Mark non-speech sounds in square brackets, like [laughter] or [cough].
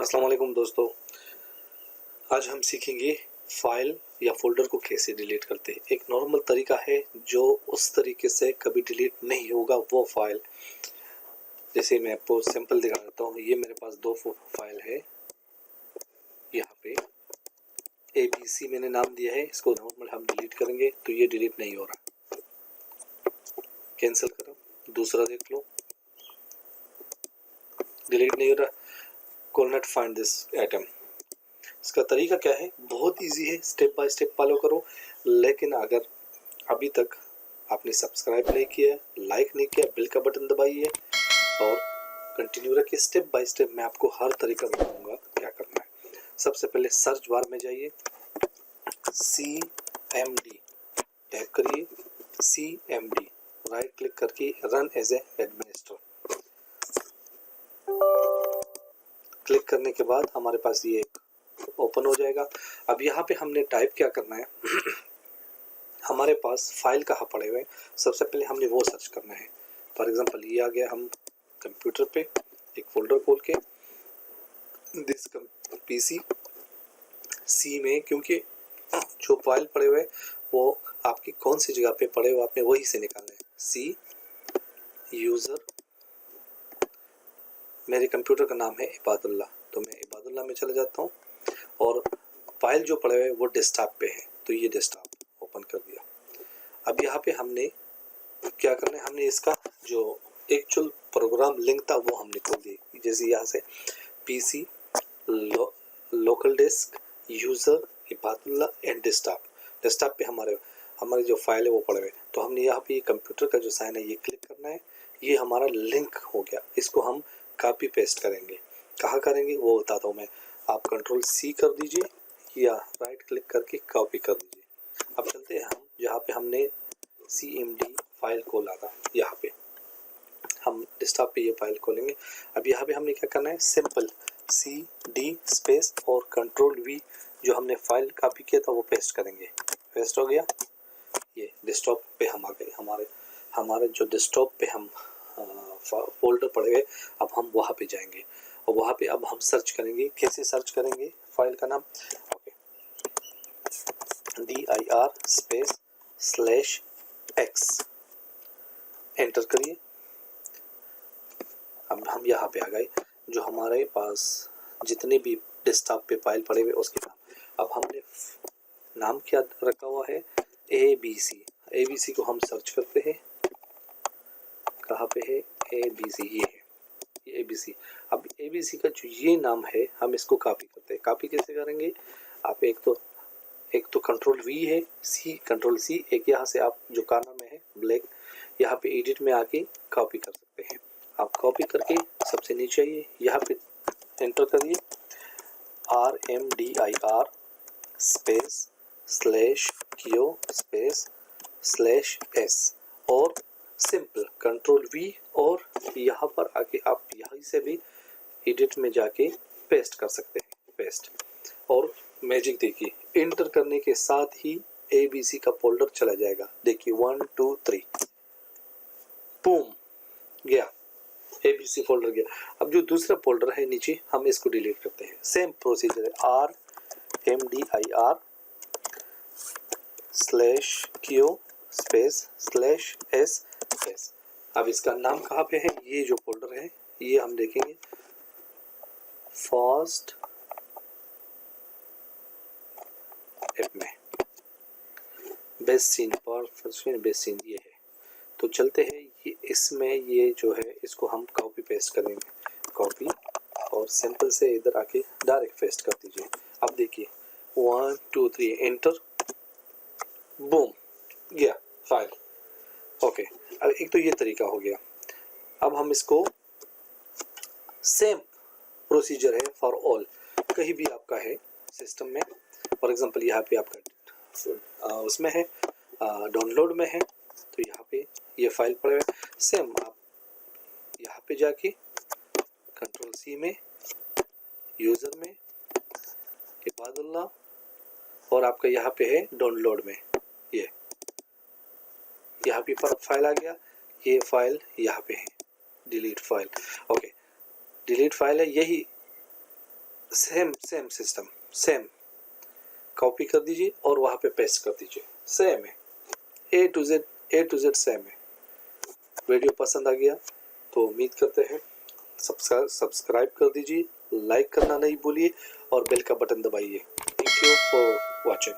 अस्सलाम वालेकुम दोस्तों। आज हम सीखेंगे फ़ाइल या फोल्डर को कैसे डिलीट करते हैं। एक नॉर्मल तरीका है, जो उस तरीके से कभी डिलीट नहीं होगा, वो फ़ाइल। जैसे मैं आपको सिंपल दिखा देता हूँ, ये मेरे पास दो फ़ाइल है। यहाँ पे ए बी सी मैंने नाम दिया है, इसको नॉर्मल हम डिलीट करेंगे तो ये डिलीट नहीं हो रहा। कैंसिल करो, दूसरा देख लो। डिलीट नहीं हो रहा। Could not find this item इसका तरीका क्या है? बहुत इजी है। स्टेप बाय स्टेप फॉलो करो। लेकिन अगर अभी तक आपने सब्सक्राइब नहीं किया लाइक नहीं किया बिल का बटन दबाइए और कंटिन्यू रखिए। स्टेप बाय स्टेप मैं आपको हर तरीका बताऊँगा क्या करना है। सबसे पहले सर्च बार में जाइए। सी एम डी टाइप करिए। C M D right click करके run as a administer click करने के बाद हमारे पास ये ओपन हो जाएगा। अब यहाँ पे हमने टाइप क्या करना है? [clears throat] हमारे पास फ़ाइल कहाँ पड़े हुए हैं? सबसे पहले हमने वो सर्च करना है। फॉर एग्जांपल, ये आ गया हम कंप्यूटर पे एक फोल्डर खोल के। दिस पीसी सी में, क्योंकि जो फ़ाइल पड़े हुए वो आपकी कौन सी जगह पे पड़े हुए आपने वही से निकालना है। सी, यूज़र मेरे कंप्यूटर का नाम है इबादुल्ला। तो मैं इबादुल्ला में चला जाता हूँ और फ़ाइल जो पड़े हुए वो डेस्कटॉप पे है। तो ये डेस्कटॉप ओपन कर दिया। अब यहाँ पे हमने क्या करना है? हमने इसका जो एक्चुअल प्रोग्राम लिंक था वो हमने खोल दिया। जैसे यहाँ से PC low, local desk user Ibadullah and desktop desktop पे हमारे हमारे जो फ़ाइल है वो पड़े हुए तो हमने यहाँ पे ये कंप्यूटर का जो साइन है ये क्लिक करना है। ये हमारा लिंक हो गया। इसको हम कॉपी पेस्ट करेंगे। कहाँ करेंगे? वो बताता हूँ मैं। आप कंट्रोल सी कर दीजिए या राइट क्लिक करके कॉपी कर दीजिए। अब चलते हैं हम, यहाँ पे हमने सी एम डी फ़ाइल खोला था यहाँ पे। हम डेस्कटॉप पे ये फ़ाइल खोलेंगे। अब यहाँ पे हमने क्या करना है? सिंपल सी डी स्पेस और कंट्रोल वी जो हमने फ़ाइल कॉपी किया था, वो पेस्ट करेंगे। पेस्ट हो गया। ये डेस्कटॉप पे हम आ गए। हमारे हमारे जो डेस्कटॉप पे हम फोल्डर पड़े हुए, अब हम वहाँ पे जाएँगे। और वहाँ पे अब हम सर्च करेंगे, कैसे सर्च करेंगे फ़ाइल का नाम? Okay D I R space slash X enter करिए। अब हम यहाँ पे आ गए, जो हमारे पास जितने भी डेस्कटॉप पे फ़ाइल पड़े हुए, उसके नाम। अब हमने नाम क्या रखा हुआ है? A B C A B C को हम सर्च करते हैं। कहाँ पे है? ए बी सी ये है। ए बी सी अब ए बी सी का जो ये नाम है, हम इसको कॉपी करते हैं। कॉपी कैसे करेंगे? आप एक तो एक तो कंट्रोल वी है सी कंट्रोल सी एक यहाँ से आप जो काना में है ब्लैक यहाँ पे एडिट में आके कॉपी कर सकते हैं। आप कॉपी करके सबसे नीचे आइए, यहाँ पे एंटर करिए। R M D I R space slash Q space slash S और सिंपल कंट्रोल वी और यहाँ पर आके आप यहीं से भी एडिट में जाके पेस्ट कर सकते हैं पेस्ट और मैजिक देखिए इंटर करने के साथ ही ए बी सी का फोल्डर चला जाएगा। देखिए वन टू थ्री बूम गया. ए बी सी फोल्डर गया. अब जो दूसरा फोल्डर है नीचे, हम इसको डिलीट करते हैं। सेम प्रोसीजर है R M D I R slash Q space slash S space अब इसका नाम कहाँ पे है? ये जो फोल्डर है, ये हम देखेंगे। फ़र्स्ट में। बेस्ट सीन पर बेस्ट सीन ये है। तो चलते हैं, ये इसमें ये जो है, इसको हम कॉपी पेस्ट करेंगे। कॉपी और सिंपल से इधर आके डायरेक्ट पेस्ट कर दीजिए। अब देखिए। One two three enter boom गया फ़ाइल ओके अब एक तो ये तरीका हो गया। अब हम इसको सेम प्रोसीजर है फॉर ऑल कहीं भी आपका है सिस्टम में फॉर एग्जांपल यहाँ पे आपका उसमें है डाउनलोड में है तो यहाँ पे ये यह फ़ाइल पड़े हुए सेम आप यहाँ पे जाके कंट्रोल सी में यूज़र में इबादुल्ला और आपका यहाँ पे है डाउनलोड में, ये। यहाँ पे पर फ़ाइल आ गया। ये फ़ाइल यहाँ पे है। Delete file okay delete file है। यही same same system same copy कर दीजिए और वहाँ पे पेस्ट कर दीजिए। सेम है। A to Z A to Z same है। वीडियो पसंद आ गया तो उम्मीद करते हैं सब्सक्राइब सब्सक्राइब कर दीजिए लाइक करना नहीं भूलिए और बेल का बटन दबाइए। Thank you for watching